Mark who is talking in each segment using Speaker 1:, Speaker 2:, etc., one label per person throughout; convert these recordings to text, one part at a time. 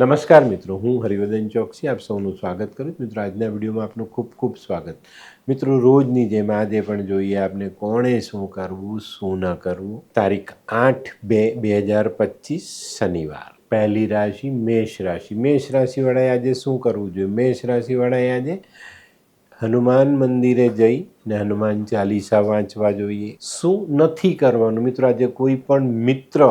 Speaker 1: નમસ્કાર મિત્રો, હું હરિવર્ધન ચોકસી, આપ સૌનું સ્વાગત કરું છું. મિત્રો, આજના વિડીયોમાં આપનું ખૂબ ખૂબ સ્વાગત. મિત્રો, રોજની જેમ આજે પણ જોઈએ આપને કોણે શું કરવું, શું ન કરવું? તારીખ આઠ બે બે હજાર પચીસ શનિવાર. પહેલી રાશિ મેષ રાશિ. મેષ રાશિવાળાએ આજે શું કરવું જોઈએ? મેષ રાશિવાળાએ આજે હનુમાન મંદિરે જઈ ને હનુમાન ચાલીસા વાંચવા જોઈએ. શું નથી કરવાનું? મિત્રો, આજે કોઈ પણ મિત્ર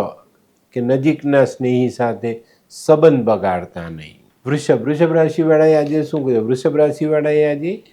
Speaker 1: કે નજીકના સ્નેહી સાથે સંબંધ બગાડતા નહીં. વૃષભ વૃષભ રાશિવાળાએ આજે શું કહ્યું વૃષભ રાશિવાળાએ આજે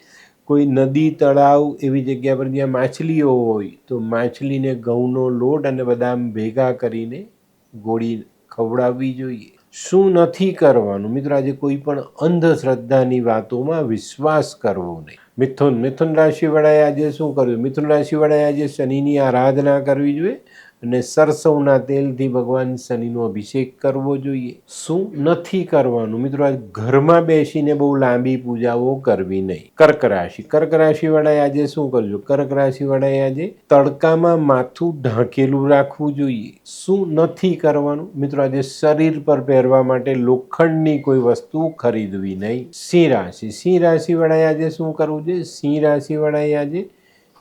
Speaker 1: કોઈ નદી, તળાવ એવી જગ્યા પર જ્યાં માછલીઓ હોય તો માછલીને ઘઉંનો લોટ અને બદામ ભેગા કરીને ગોળી ખવડાવવી જોઈએ. શું નથી કરવાનું? મિત્રો, આજે કોઈ પણ અંધશ્રદ્ધાની વાતોમાં વિશ્વાસ કરવો નહીં. મિથુન મિથુન રાશિવાળાએ આજે શું કર્યું? મિથુન રાશિવાળાએ આજે શનિની આરાધના કરવી જોઈએ. અને સરસવના તેલથી ભગવાન શનિનો અભિષેક કરવો જોઈએ. શું નથી કરવાનું? મિત્રો આજ ઘરમાં બેસીને બહુ લાંબી પૂજાઓ કરવી નહીં. કર્ક રાશિ. કર્ક રાશિવાળાએ આજે શું કરજો? કર્ક રાશિવાળાએ આજે તડકામાં માથું ઢાંકેલું રાખવું જોઈએ. શું નથી કરવાનું? મિત્રો, આજે શરીર પર પહેરવા માટે લોખંડની કોઈ વસ્તુ ખરીદવી નહીં. સિંહ રાશિ. સિંહ રાશિવાળાએ આજે શું કરવું છે સિંહ રાશિવાળાએ આજે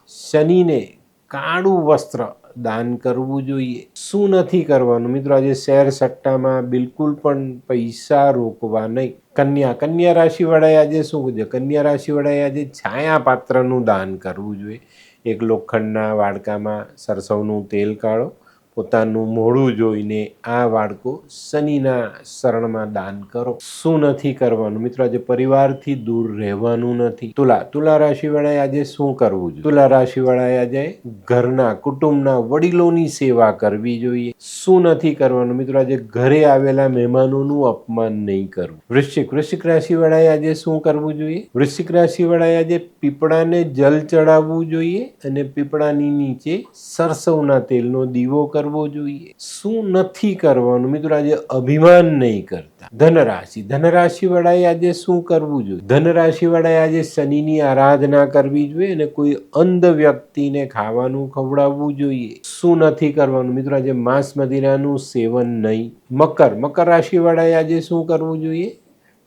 Speaker 1: શનિને કાળું વસ્ત્ર દાન કરવું જોઈએ. શું નથી કરવાનું? મિત્રો, આજે શેર સટ્ટામાં બિલકુલ પણ પૈસા રોકવા નહીં. કન્યા કન્યા રાશિવાળાએ આજે શું છે કન્યા રાશિવાળાએ આજે છાયા પાત્રનું દાન કરવું જોઈએ. એક લોખંડના વાડકામાં સરસવનું તેલ કાઢો. પોતાનું મોડું જોઈને આ બાળકો શનિના શરણમાં દાન કરો. શું નથી કરવાનું? મિત્રો, આજે પરિવારથી દૂર રહેવાનું નથી. તુલા તુલા રાશિવાળાએ આજે શું કરવું જોઈએ? તુલા રાશિવાળાએ આજે ઘરના, કુટુંબના વડીલોની સેવા કરવી જોઈએ. શું નથી કરવાનું? મિત્રો, આજે ઘરે આવેલા મહેમાનોનું અપમાન નહીં કરવું. વૃશ્ચિક વૃશ્ચિક રાશિવાળાએ આજે શું કરવું જોઈએ? વૃશ્ચિક રાશિવાળાએ આજે પીપળાને જલ ચડાવવું જોઈએ અને પીપળાની નીચે સરસવના તેલનો દીવો કરવો જોઈએ? શું નથી કરવાનું? મિત્રો, આજે અભિમાન નહીં કરતા. ધનરાશિ. ધનરાશિ વાળાએ આજે શું કરવું જોઈએ? ધનરાશિ વાળાએ આજે શનિની આરાધના કરવી જોઈએ અને કોઈ અંધ વ્યક્તિને ખાવાનું ખવડાવવું જોઈએ? શું નથી કરવાનું? મિત્રો, આજે માંસ મદિરાનું સેવન નહીં. મકર. મકર રાશિ વાળાએ આજે શું કરવું જોઈએ?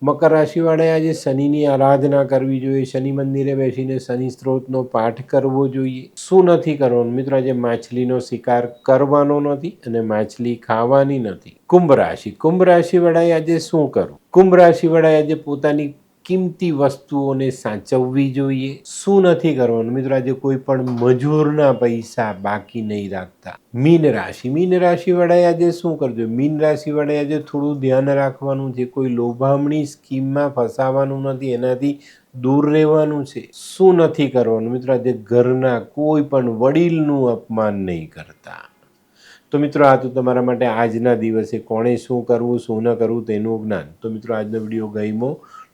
Speaker 1: મકર રાશિવાળાએ આજે શનિની આરાધના કરવી જોઈએ. શનિ મંદિરે બેસીને શનિ સ્ત્રોતનો પાઠ કરવો જોઈએ. શું નથી કરવાનું? મિત્રો, આજે માછલીનો શિકાર કરવાનો નથી અને માછલી ખાવાની નથી. કુંભ રાશિ. કુંભ રાશિવાળાએ આજે શું કરવું? કુંભ રાશિવાળાએ આજે પોતાની કિંમતી વસ્તુઓને સાચવવી જોઈએ. શું નથી કરવાનું? મિત્રો, આજે કોઈ પણ મજૂરના પૈસા બાકી નહીં રાખતા. મીન રાશિ. મીન રાશિવાળાએ આજે શું કરજો? મીન રાશિવાળાએ આજે થોડું ધ્યાન રાખવાનું છે. કોઈ લોભામણી સ્કીમમાં ફસાવાનું નથી. એનાથી દૂર રહેવાનું છે. શું નથી કરવાનું? મિત્રો, આજે ઘરના કોઈ પણ વડીલનું અપમાન નહીં કરતા. તો મિત્રો, આ તો તમારા માટે આજના દિવસે કોણે શું કરવું, શું ન કરવું તેનું જ્ઞાન. તો મિત્રો, આજનો વીડિયો ગમ્યો.